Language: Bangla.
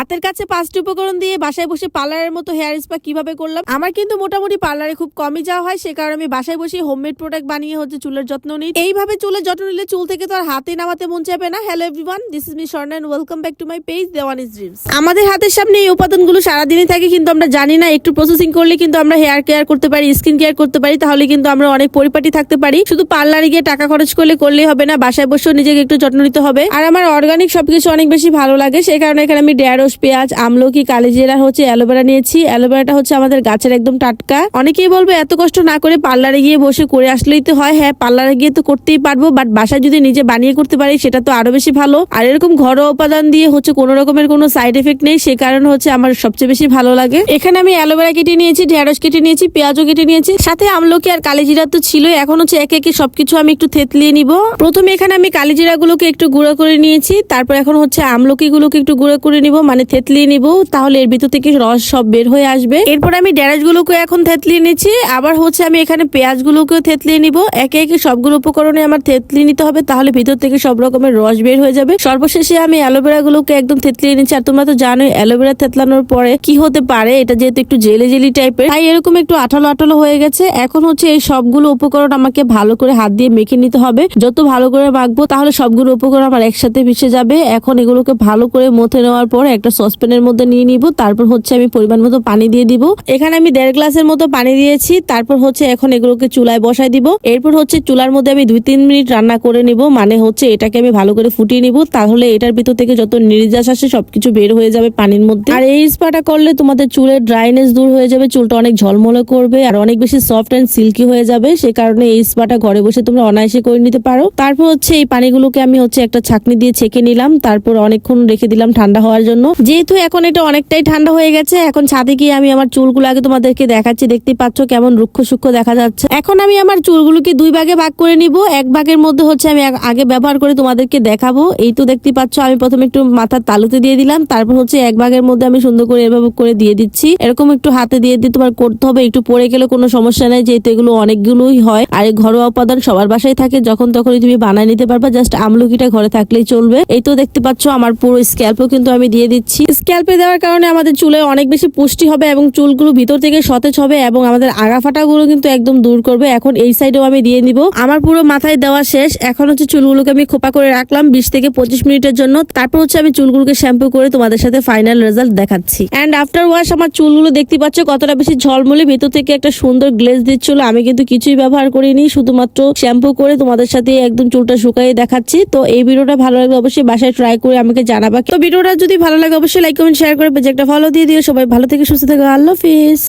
হাতের কাছে পাঁচটি উপকরণ দিয়ে বাসায় বসে পার্লারের মতো হেয়ার স্পা কীভাবে করলাম? আমার কিন্তু মোটামুটি পার্লারে খুব কমই যাওয়া হয়, সে কারণে আমি বাসায় বসে হোমমেড প্রোডাক্ট বানিয়ে হচ্ছে চুলের যত্ন নিই। এইভাবে চুলের যত্ন নিলে চুল থেকে তো আর হাতে নামাতে মন চাইবে না। Hello everyone this is me Swarna and welcome back to my page Dewan is dreams আমাদের হাতের সামনে এই উপাদানগুলো সারাদিনই থাকে, কিন্তু আমরা জানি না একটু প্রসেসিং করলে কিন্তু আমরা হেয়ার কেয়ার করতে পারি স্কিন কেয়ার করতে পারি, তাহলে কিন্তু আমরা অনেক পরিপাটি থাকতে পারি। শুধু পার্লারে গিয়ে টাকা খরচ করলে করলেই হবে না, বাসায় বসেও নিজেকে একটু যত্ন নিতে হবে। আর আমার অর্গানিক সবকিছু অনেক বেশি ভালো লাগে সেই কারণে এখানে আমি ঢেঁড়স পেঁয়াজ, আমলকি, কালিজিরা হচ্ছে অ্যালোভেরা নিয়েছি। অ্যালোভেরাটা হচ্ছে আমাদের গাছের একদম টাটকা। অনেকেই বলবে, এত কষ্ট না করে পার্লারে গিয়ে বসে করে আসলেই তো হয়। হ্যাঁ পার্লারে গিয়ে তো করতেই পারব, বাট বাসায় যদি নিজে বানিয়ে করতে পারি, সেটা তো আরও বেশি ভালো। আর এরকম ঘরোয়া উপাদান দিয়ে হচ্ছে কোনো রকমের কোনো সাইড এফেক্ট নেই, সে কারণে হচ্ছে আমার সবচেয়ে বেশি ভালো লাগে। এখানে আমি অ্যালোভেরা কেটে নিয়েছি, ঢেঁড়স কেটে নিয়েছি, পেঁয়াজও কেটে নিয়েছি। সাথে আমলকি আর কালিজিরা তো ছিলই, এখন হচ্ছে একে একে সবকিছু আমি একটু থেতলিয়ে নিব। প্রথমে এখানে আমি কালিজিরা গুলোকে একটু গুঁড়ো করে নিয়েছি, তারপর এখন হচ্ছে আমলকি গুলোকে একটু গুঁড়ো করে নিব। মানে থেতলিয়ে নিব, তাহলে এর ভিতর থেকে রস সব বের হয়ে আসবে। এরপর আমি ঢেঁড়স গুলোকে এখন থেতলিয়ে নিচ্ছি। আবার হচ্ছে আমি এখানে পেঁয়াজ গুলোকেও থেতলিয়ে নিব। একে একে সবগুলো উপকরণে আমার থেতলিয়ে নিতে হবে, তাহলে ভিতর থেকে সব রকমের রস বের হয়ে যাবে। সর্বশেষে আমি অ্যালোভেরা গুলোকে একদম থেতলিয়ে নিচ্ছি। আর তোমরা তো জানোই, অ্যালোভেরা থেতলানোর পরে কি হতে পারে? এটা যেহেতু একটু জেলে জেলি টাইপের, তাই এরকম একটু আঠালো আঠালো হয়ে গেছে। এখন হচ্ছে এই সবগুলো উপকরণ আমাকে ভালো করে হাত দিয়ে মেখে নিতে হবে। যত ভালো করে মাখবো, তাহলে সবগুলো উপকরণ আমার একসাথে মিশে যাবে। এখন এগুলোকে ভালো করে মথে নেওয়ার পর একটা সসপ্যানের মধ্যে নিয়ে নিব, তারপর হচ্ছে আমি পরিমাণ মতো পানি দিয়ে দিব। এখানে আমি দেড় গ্লাসের মতো পানি দিয়েছি, তারপর হচ্ছে এখন এগুলোকে চুলায় বসাই দিব। এরপর হচ্ছে চুলার মধ্যে আমি দুই তিন মিনিট রান্না করে নিব মানে হচ্ছে এটাকে আমি ভালো করে ফুটিয়ে নিব, তাহলে এটার ভিতর থেকে যত নির্যাস আসে সবকিছু বের হয়ে যাবে পানির মধ্যে। আর এই স্পাটা করলে তোমাদের চুলের ড্রাইনেস দূর হয়ে যাবে, চুলটা অনেক ঝলমলে করবে, আর অনেক বেশি সফট অ্যান্ড সিল্কি হয়ে যাবে, সে কারণে এই স্পাটা ঘরে বসে তোমরা অনায়াসে করে নিতে পারো। তারপর হচ্ছে এই পানিগুলোকে আমি হচ্ছে একটা ছাকনি দিয়ে ছেঁকে নিলাম, তারপর অনেকক্ষণ রেখে দিলাম ঠান্ডা হওয়ার জন্য। যেহেতু এখন এটা অনেকটাই ঠান্ডা হয়ে গেছে, এখন ছাদে গিয়ে আমি আমার চুলগুলো আগে তোমাদেরকে দেখাচ্ছি দেখতে পাচ্ছ কেমন রুক্ষ সূক্ষ্ম দেখা যাচ্ছে। এখন আমি আমার চুলগুলোকে দুই ভাগে ভাগ করে নিব, এক ভাগের মধ্যে হচ্ছে আমি আগে ব্যবহার করে তোমাদেরকে দেখাবো। এই তো দেখতে পাচ্ছ, আমি প্রথমে একটু মাথার তালুতে দিয়ে দিলাম, তারপর হচ্ছে এক ভাগের মধ্যে আমি সুন্দর করে এভাবে করে দিয়ে দিচ্ছি। এরকম একটু হাতে দিয়ে দিয়ে তোমার করতে হবে, একটু পড়ে গেলে কোনো সমস্যা নেই, যেহেতু এগুলো অনেকগুলোই হয়। আর ঘরোয়া উপাদান সবার বাসায় থাকে, যখন তখনই তুমি বানায় নিতে পারবা, জাস্ট আমলকিটা ঘরে থাকলেই চলবে। এই তো দেখতে পাচ্ছ, আমার পুরো স্ক্যাল্পও কিন্তু আমি দিয়ে দিচ্ছি। স্ক্যাল্পে দেওয়ার কারণে আমাদের চুলে অনেক বেশি পুষ্টি হবে এবং চুলগুলো ভিতর থেকে সতেজ হবে এবং আমাদের আগা ফাটাগুলো কিন্তু একদম দূর করবে। এখন এই সাইডেও আমি দিয়ে নিব। আমার পুরো মাথায় দেওয়া শেষ। এখন হচ্ছে চুলগুলোকে আমি খোপা করে রাখলাম বিশ থেকে পঁচিশ মিনিটের জন্য। তারপর হচ্ছে আমি চুলগুলোকে শ্যাম্পু করে তোমাদের সাথে ফাইনাল রেজাল্ট দেখাচ্ছি। অ্যান্ড আফটার ওয়াশ আমার চুলগুলো দেখতে পাচ্ছ কতটা বেশি ঝলমলে ভিতর থেকে একটা সুন্দর গ্লেজ দিচ্ছিল। আমি কিন্তু কিছুই ব্যবহার করিনি, শুধুমাত্র শ্যাম্পু করে তোমাদের সাথে একদম চুলটা শুকাই দেখাচ্ছি। তো এই ভিডিওটা ভালো লাগলে অবশ্যই বাসায় ট্রাই করে আমাকে জানাবা। তো ভিডিওটা যদি ভালো অবশ্যই লাইক কমেন্ট শেয়ার করে পেজে একটা ফলো দিয়ে দিও। সবাই ভালো থেকে সুস্থ থাকো। আল্লাহ হাফিজ।